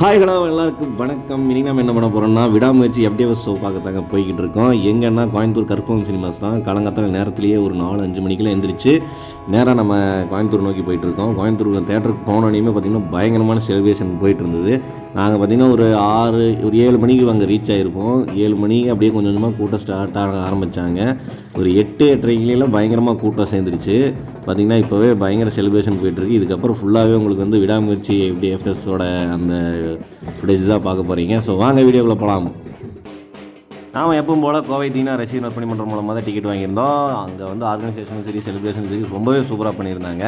Hi hello எல்லாருக்கும் வணக்கம். இனி நம்ம என்ன பண்ண போகிறோம்னா விடாமுயற்சி எப்படியே ஷோ பார்க்கத்தாங்க போய்கிட்டு இருக்கோம். எங்கன்னா கோயம்புத்தூர் கற்பகம் சினிமாஸ் தான். கலங்கத்தில் நேரத்திலேயே ஒரு நாலு அஞ்சு மணிக்கெல்லாம் எந்திரிச்சு நேராக நம்ம கோயம்புத்தூர் நோக்கி போயிட்டுருக்கோம் கோயம்புத்தூர் தேட்டருக்கு போனோடனே பார்த்திங்கன்னா பயங்கரமான செலிப்ரேஷன் போயிட்டு இருந்தது. நாங்கள் பார்த்திங்கன்னா ஒரு ஆறு ஒரு ஏழு மணிக்கு அங்கே ரீச் ஆகிருப்போம் ஏழு மணிக்கு அப்படியே கொஞ்சம் கொஞ்சமாக கூட்டம் ஸ்டார்ட் ஆக ஆரம்பித்தாங்க ஒரு எட்டு எட்டரைக்கிலாம் பயங்கரமாக கூட்டம் சேர்ந்துருச்சு. பார்த்திங்கன்னா இப்போவே பயங்கர செலிப்ரேஷன் போயிட்டுருக்கு. இதுக்கப்புறம் ஃபுல்லாகவே உங்களுக்கு வந்து விடாமுயற்சி எப்படி எஃப்எஸோட அந்த ஃபுட்டேஜ் தான் பார்க்க போகிறீங்க ஸோ வாங்க வீடியோக்குள்ளே போகலாம் நாம் எப்பவும் போல் கோவை தீனா ரசிகர் நற்பணி மன்றம் மூலமாக தான் டிக்கெட் வாங்கியிருந்தோம். அங்கே வந்து ஆர்கனைசேஷனும் சரி செலிப்ரேஷன் சரி ரொம்பவே சூப்பராக பண்ணியிருந்தாங்க.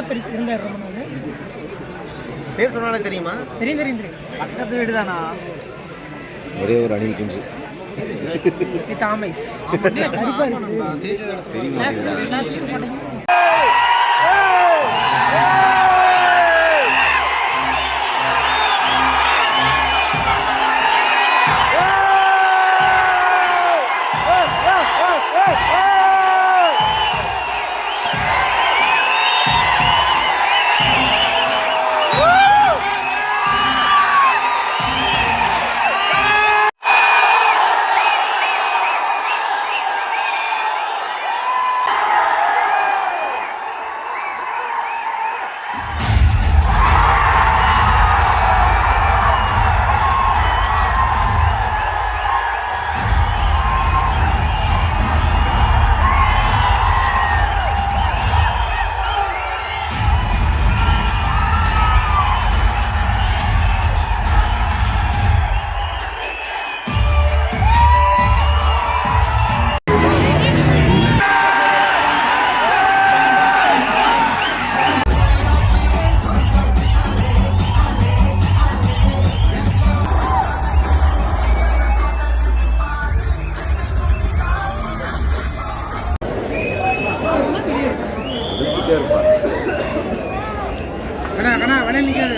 பெரிய இருந்தார் ரொம்ப நாள். பேர் சொன்னாலே தெரியுமா? தெரியும் தெரியும் தெரியும். பக்கத்து வீடு தானா ஒரே ஒரு அணில் குஞ்சு. கருப்பா இருக்கு. ஆனால் நீங்கள்